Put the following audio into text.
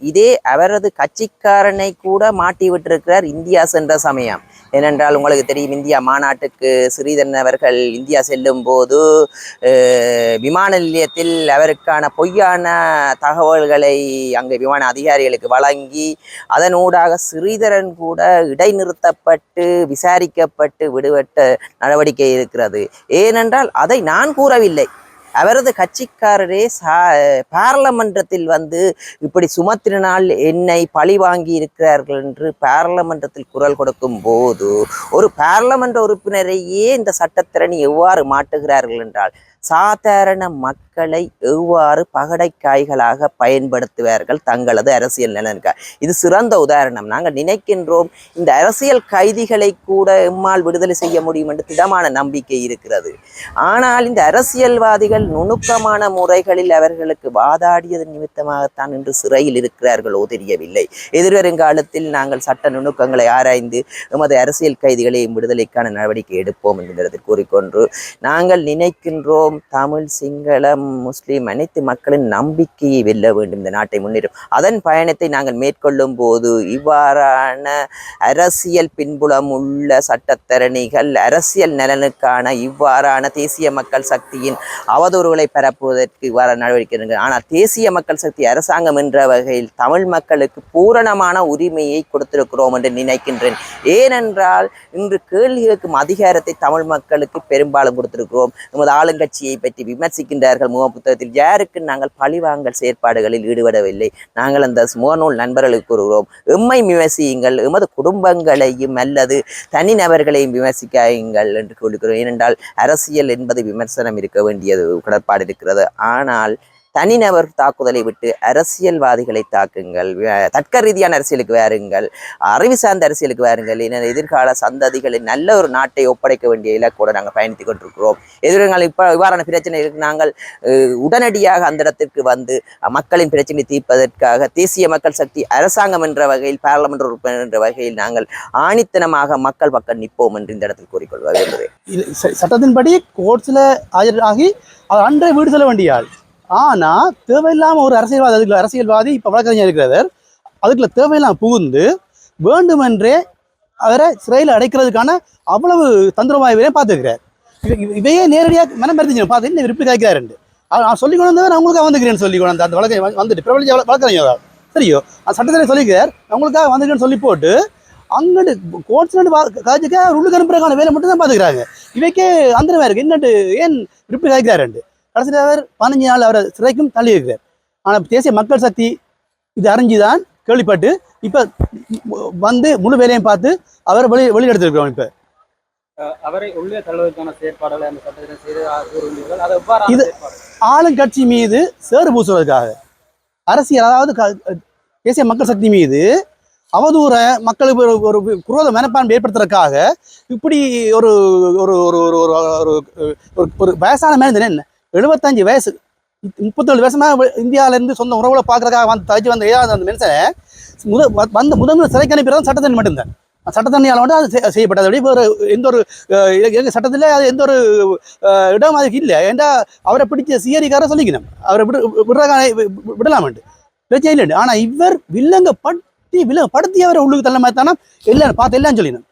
இதே அவரது கட்சிக்காரனை கூட மாட்டி விட்டிருக்கிறார் இந்தியா சென்ற சமயம். ஏனென்றால் உங்களுக்கு தெரியும் இந்தியா மாநாட்டுக்கு ஸ்ரீதரன் அவர்கள் இந்தியா செல்லும் போது விமான நிலையத்தில் அவருக்கான பொய்யான தகவல்களை அங்கே விமான அதிகாரிகளுக்கு வழங்கி அதனூடாக ஸ்ரீதரன் கூட இடைநிறுத்தப்பட்டு விசாரிக்கப்பட்டு விடுபட்ட நடவடிக்கை இருக்கிறது. ஏனென்றால் அதை நான் கூறவில்லை. அவரது கட்சிக்காரரே சா பாராளுமன்றத்தில் வந்து இப்படி சுமத்தினால் என்னை பழி வாங்கி இருக்கிறார்கள் என்று பாராளுமன்றத்தில் குரல் கொடுக்கும் போது ஒரு பாராளுமன்ற உறுப்பினரையே இந்த சட்டத்திறனி எவ்வாறு மாட்டுகிறார்கள் என்றால் சாதாரண மக்களை எவ்வாறு பகடைக்காய்களாக பயன்படுத்துவார்கள் தங்களது அரசியல் நலனுக்காக இது சிறந்த உதாரணம். நாங்கள் நினைக்கின்றோம் இந்த அரசியல் கைதிகளை கூட எம்மால் விடுதலை செய்ய முடியும் என்று திடமான நம்பிக்கை இருக்கிறது. ஆனால் இந்த அரசியல்வாதிகள் நுணுக்கமான முறைகளில் அவர்களுக்கு வாதாடியது நிமித்தமாகத்தான் இன்று சிறையில் இருக்கிறார்களோ தெரியவில்லை. எதிர்வருங்காலத்தில் நாங்கள் சட்ட நுணுக்கங்களை ஆராய்ந்து எமது அரசியல் கைதிகளையும் விடுதலைக்கான நடவடிக்கை எடுப்போம் என்கிறதில் கூறிக்கொண்டு நாங்கள் நினைக்கின்றோம் தமிழ் சிங்களம் முஸ்லீம் அனைத்து மக்களின் நம்பிக்கையை வெல்ல வேண்டும். இந்த நாட்டை முன்னேறும். அதன் பயணத்தை நாங்கள் மேற்கொள்ளும் போது இவ்வாறான அரசியல் பின்புலம் உள்ள சட்டத்தரணிகள் அரசியல் நலனுக்கான இவ்வாறான தேசிய மக்கள் சக்தியின் அவதூறுகளை பரப்புவதற்கு இவ்வாறு நடவடிக்கை ஆனால் தேசிய மக்கள் சக்தி அரசாங்கம் என்ற வகையில் தமிழ் மக்களுக்கு பூரணமான உரிமையை கொடுத்திருக்கிறோம் என்று நினைக்கின்றேன். ஏனென்றால் இன்று கேள்வி கேட்கும் அதிகாரத்தை தமிழ் மக்களுக்கு பெரும்பாலும் கொடுத்திருக்கிறோம். நமது ஆளுங்கட்சி ஆட்சியை பற்றி விமர்சிக்கின்றார்கள் முக புத்தகத்தில் யாருக்கு நாங்கள் பழிவாங்கல் செயற்பாடுகளில் ஈடுபடவில்லை? நாங்கள் அந்த முகநூல் நண்பர்களுக்கு கூறுகிறோம் எம்மை விமர்சியுங்கள் எமது குடும்பங்களையும் அல்லது தனிநபர்களையும் விமர்சிக்காயுங்கள் என்று கூறுகிறோம். ஏனென்றால் அரசியல் என்பது விமர்சனம் இருக்க வேண்டியது கடற்பாடு இருக்கிறது. ஆனால் தனிநபர் தாக்குதலை விட்டு அரசியல்வாதிகளை தாக்குங்கள். தர்க்க ரீதியான அரசியலுக்கு வாருங்கள். அறிவு சார்ந்த அரசியலுக்கு வாருங்கள். என எதிர்கால சந்ததிகளின் நல்ல ஒரு நாட்டை ஒப்படைக்க வேண்டிய இலக்கோடு நாங்கள் பயணித்துக் கொண்டிருக்கிறோம். எதிர்கால இப்போ இவ்வாறான பிரச்சனைகளுக்கு நாங்கள் உடனடியாக அந்த இடத்திற்கு வந்து மக்களின் பிரச்சனை தீர்ப்பதற்காக தேசிய மக்கள் சக்தி அரசாங்கம் என்ற வகையில் பாராளுமன்ற உறுப்பினர் என்ற வகையில் நாங்கள் ஆணித்தனமாக மக்கள் பக்கம் நிற்போம் என்று இந்த இடத்தில் கூறிக்கொள்ள சட்டத்தின்படி கோர்ட்ஸில் ஆஜராகி அவர் வீடு செல்ல வேண்டிய ஆனால் தேவையில்லாமல் ஒரு அரசியல்வாதி அதுக்குள்ள அரசியல்வாதி இப்போ வழக்கறிஞர் இருக்கிறவர் அதுக்குள்ள தேவையில்லாமல் புகுந்து வேண்டுமென்றே அவரை சிறையில் அடைக்கிறதுக்கான அவ்வளவு தந்திரமாய் பார்த்துருக்கிறார். பார்த்துக்கிறார் இவையே நேரடியாக மனம் மறுத்துச்சு பார்த்து என்ன விருப்பி காய்க்கிறாருண்டு நான் சொல்லி கொண்டு வந்தவர் உங்களுக்காக வந்துக்கிறேன்னு சொல்லி கொண்டு அந்த வழக்கை வந்துட்டு பிரபலிய வழக்கறிஞர் சரியோ? சட்டத்தில் சொல்லிக்கிறார் அவங்களுக்காக வந்துக்கிறேன்னு சொல்லி போட்டு அங்கிட்டு கோர்ட்ஸ் காய்ச்சிக்க அவர் உள்ளுக்கு அனுப்புறதுக்கான வேலை மட்டும் தான் பார்த்துக்கிறாங்க. இவைக்கே அந்தரமா இருக்கு. என்னட்டு ஏன் விருப்பி காய்க்கிறாருண்டு கடைசியில் அவர் பதினஞ்சு நாள் அவர் சிறைக்கும் தள்ளி இருக்கிறார் ஆனால் தேசிய மக்கள் சக்தி இது அறிஞ்சுதான் கேள்விப்பட்டு இப்போ வந்து முழு வேலையும் பார்த்து அவர் வெளி வெளியெடுத்திருக்கிறோம் இப்போ. அவரை உள்ளே தள்ளுவதற்கான செயற்பாடுகளை அந்த சட்டத்தினர் செய்து அதை எவ்வாறு இது ஆளுங்கட்சி மீது சேறு பூசுவதற்காக. அரசியல் அதாவது தேசிய மக்கள் சக்தி மீது அவதூற மக்களுக்கு ஒரு ஒரு குரோத மனப்பான்மை ஏற்படுத்துறதுக்காக இப்படி ஒரு ஒரு ஒரு ஒரு ஒரு ஒரு வயசான மனிதன் என்ன? எழுபத்தஞ்சு வயசு. முப்பத்தேழு வருஷமா இந்தியாவிலேருந்து சொந்த உறவுகளை பார்க்கறதுக்காக வந்து தச்சு வந்த ஏதாவது அந்த மனுஷனை முத வந்த முதல் சிறைக்கு அனுப்பிடுறது சட்டத்தண்ணி மட்டும்தான். சட்டத்தண்ணியால் மட்டும் அது செய்யப்பட்டது. அப்படி ஒரு எந்த ஒரு எங்கள் சட்டத்தில் அது எந்த ஒரு இடம் அதுக்கு இல்லை. ஏன்டா அவரை பிடிச்ச சிஆரிக்கார சொல்லிக்கணும். அவரை விடு விடுறதுக்கான வி- விடலாமண்டு பிரச்சனை இல்லை ஆனால் இவர் வில்லங்க பட்டி வில்லங்க படுத்தி அவரை உள்ளுக்கு தள்ள மாதிரி தானே? எல்லாம் பார்த்து எல்லாம் சொல்லிடணும்